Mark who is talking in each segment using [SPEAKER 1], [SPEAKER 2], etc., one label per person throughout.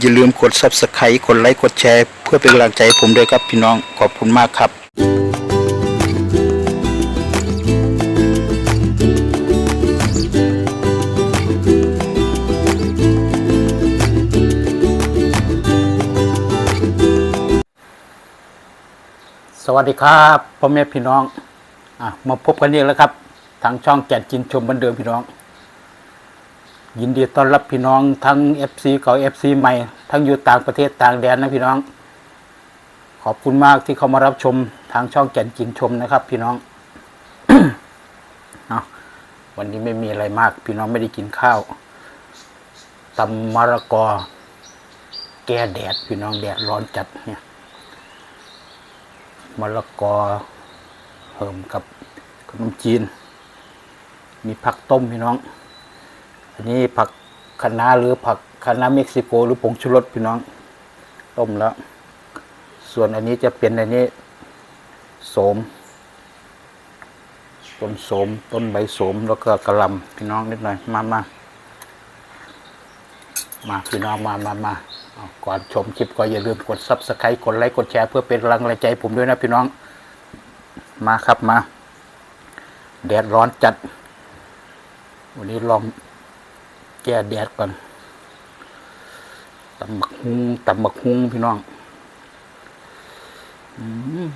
[SPEAKER 1] อย่าลืมกด subscribe กดไลค์กดแชร์ เพื่อเป็นกำลังใจให้ผมด้วยครับพี่น้องขอบคุณมากครับสวัสดีครับพ่อแม่พี่น้องอมาพบกันอีกแล้วครับ ทางช่องแก่นจินชมบันเดิมพี่น้อง ยินดีต้อนรับพี่น้องทั้ง FC เก่า FC ใหม่ ทั้งอยู่ต่างประเทศต่างแดนนะพี่น้อง ขอบคุณมากที่เข้ามารับชมทางช่องแก่นจินชมนะครับ พี่น้องเอาวันนี้ไม่มีอะไรมาก พี่น้องไม่ได้กินข้าวตำมะละกอ แก้แดด พี่น้องแดดร้อนจัดเนี่ยมะละกอเพิ่มกับขนมจีน มีผักต้มพี่น้อง อันนี้ผักคะน้าหรือผักคะน้าเม็กซิโก หรือผงชูรสพี่น้อง ต้มแล้ว ส่วนอันนี้จะเป็นอันนี้โสม ต้นโสม ต้นใบโสม แล้วก็กระลำพี่น้องนิดหน่อย มามามาพี่น้องมามามาก่อนชมคลิปก็อย่าลืมกดซับสไครต์กดไลค์กดแชร์เพื่อเป็นกำลังใจผมด้วยนะพี่น้อง มาครับมา แดดร้อนจัด วันนี้ลอง แก้แดดก่อนตำบักฮุงตำบักฮุงพี่น้องอืม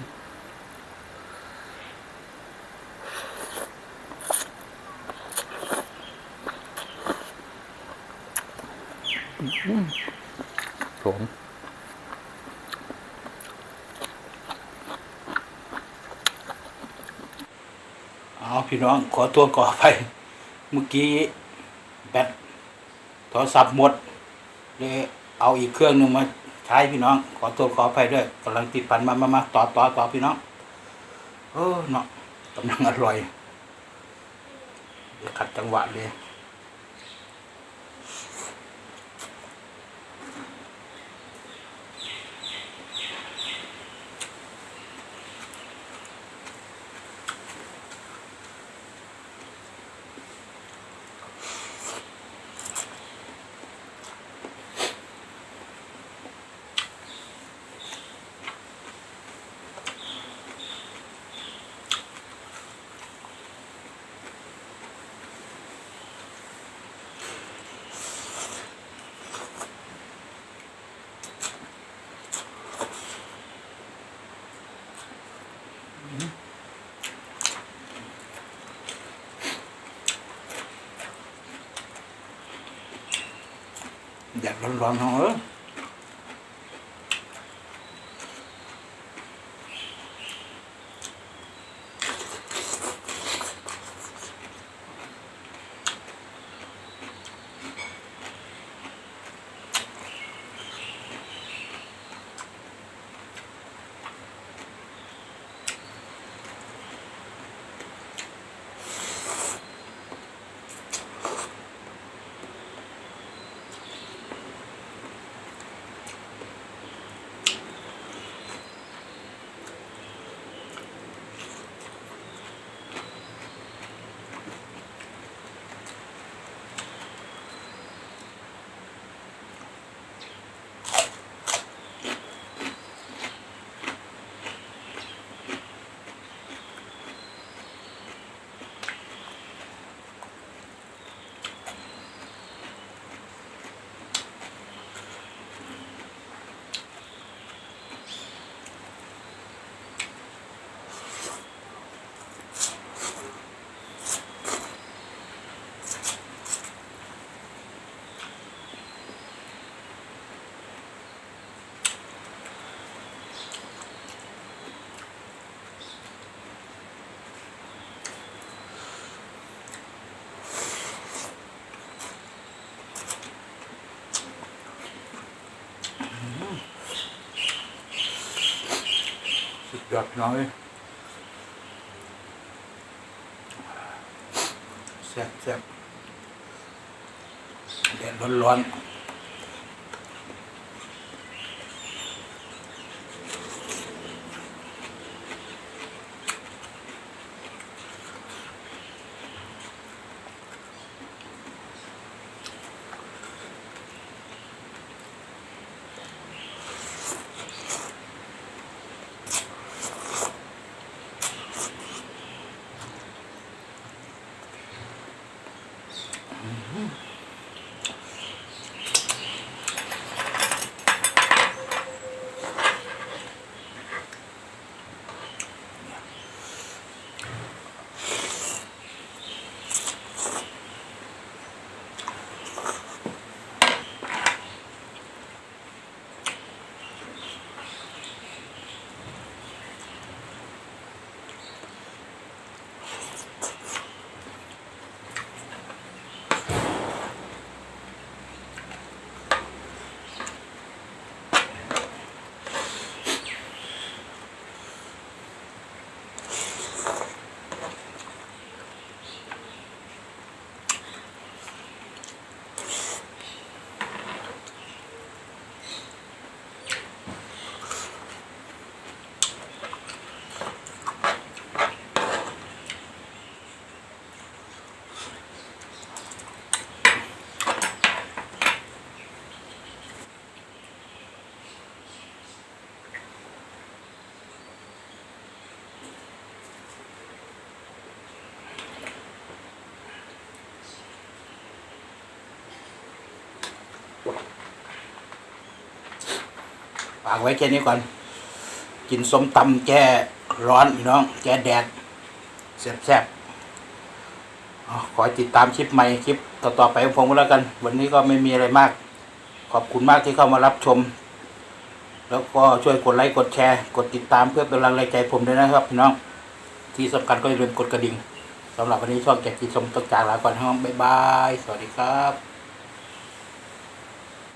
[SPEAKER 1] ผมเอาพี่น้องขอตัวก่อไป เมื่อกี้แบต รศัพท์หมดเลยเอาอีกเครื่องหนึ่งมาใช้พี่น้อง ขอตัวขอไปด้วยกำลังติดพันมามามาต่อต่อต่อพี่น้องเออเนาะกำลังอร่อยขัดจังหวะเลย แดดร้อนๆเนาะเอดยอดน้อยแซ่บแซ่บแดดร้อนๆากไว้แค่นี้ก่อน กินส้มตำแก้ร้อนพี่น้อง แก้แดดแซ่บๆขอติดตามคลิปใหม่คลิปต่อๆไปของผมก็แล้วกัน วันนี้ก็ไม่มีอะไรมาก ขอบคุณมากที่เข้ามารับชม แล้วก็ช่วยกดไลค์กดแชร์ กดติดตามเพื่อเป็นกำลังใจผมด้วยนะครับพี่น้อง ที่สำคัญก็อย่าลืมกดกระดิ่งสำหรับวันนี้ช่องแกกินชมต้องจากลาก่อนครับบ๊ายบาย สวัสดีครับ